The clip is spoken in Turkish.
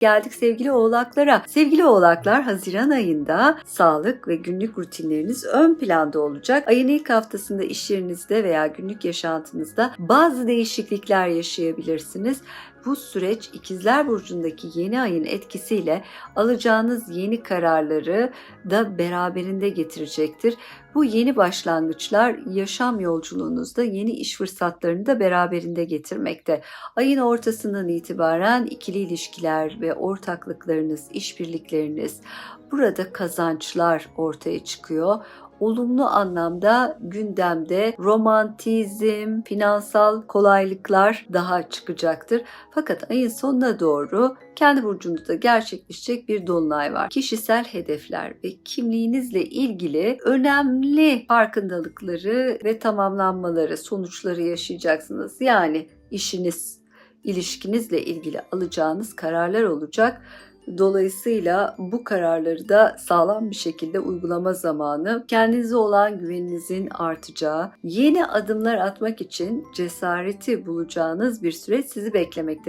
Geldik sevgili oğlaklara. Sevgili oğlaklar Haziran ayında sağlık ve günlük rutinleriniz ön planda olacak. Ayın ilk haftasında iş yerinizde veya günlük yaşantınızda bazı değişiklikler yaşayabilirsiniz. Bu süreç İkizler Burcu'ndaki yeni ayın etkisiyle alacağınız yeni kararları da beraberinde getirecektir. Bu yeni başlangıçlar yaşam yolculuğunuzda yeni iş fırsatlarını da beraberinde getirmekte. Ayın ortasından itibaren ikili ilişkiler ve ortaklıklarınız, işbirlikleriniz, burada kazançlar ortaya çıkıyor. Olumlu anlamda gündemde romantizm, finansal kolaylıklar daha çıkacaktır. Fakat ayın sonuna doğru kendi burcunuzda gerçekleşecek bir dolunay var. Kişisel hedefler ve kimliğinizle ilgili önemli farkındalıkları ve tamamlanmaları, sonuçları yaşayacaksınız. Yani işiniz, ilişkinizle ilgili alacağınız kararlar olacak. Dolayısıyla bu kararları da sağlam bir şekilde uygulama zamanı, kendinize olan güveninizin artacağı, yeni adımlar atmak için cesareti bulacağınız bir süreç sizi beklemekte.